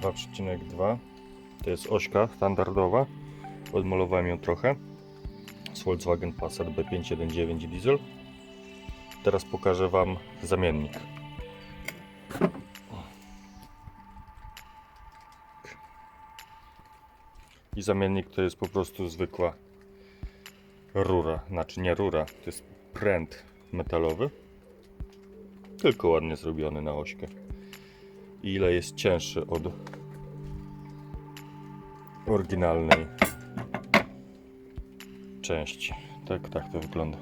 2,2 to jest ośka standardowa. Odmalowałem ją trochę. Z Volkswagen Passat B519 diesel. Teraz pokażę Wam zamiennik. I zamiennik to jest po prostu zwykła rura, znaczy nie rura, to jest pręt metalowy, tylko ładnie zrobiony na ośkę. Ile jest cięższy od oryginalnej części. Tak, tak to wygląda.